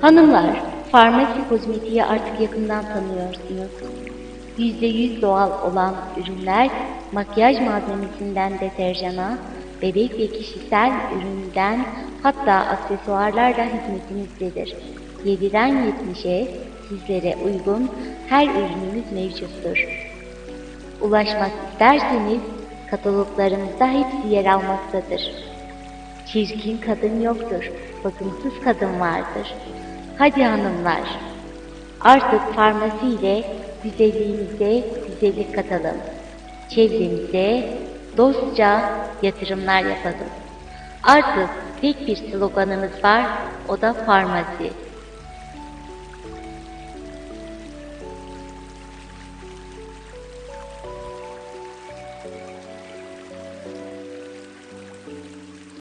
Hanımlar, farmasi kozmetiği artık yakından tanıyorsunuz. %100 doğal olan ürünler, makyaj malzemesinden deterjana, bebek ve kişisel üründen hatta aksesuarlarla hizmetinizdedir. 7'den 70'e sizlere uygun her ürünümüz mevcuttur. Ulaşmak isterseniz kataloglarımızda hepsi yer almaktadır. Çirkin kadın yoktur, bakımsız kadın vardır. Hadi hanımlar, artık farmasi ile güzelliğimize güzellik katalım. Çevremize dostça yatırımlar yapalım. Artık tek bir sloganımız var, o da farmasi.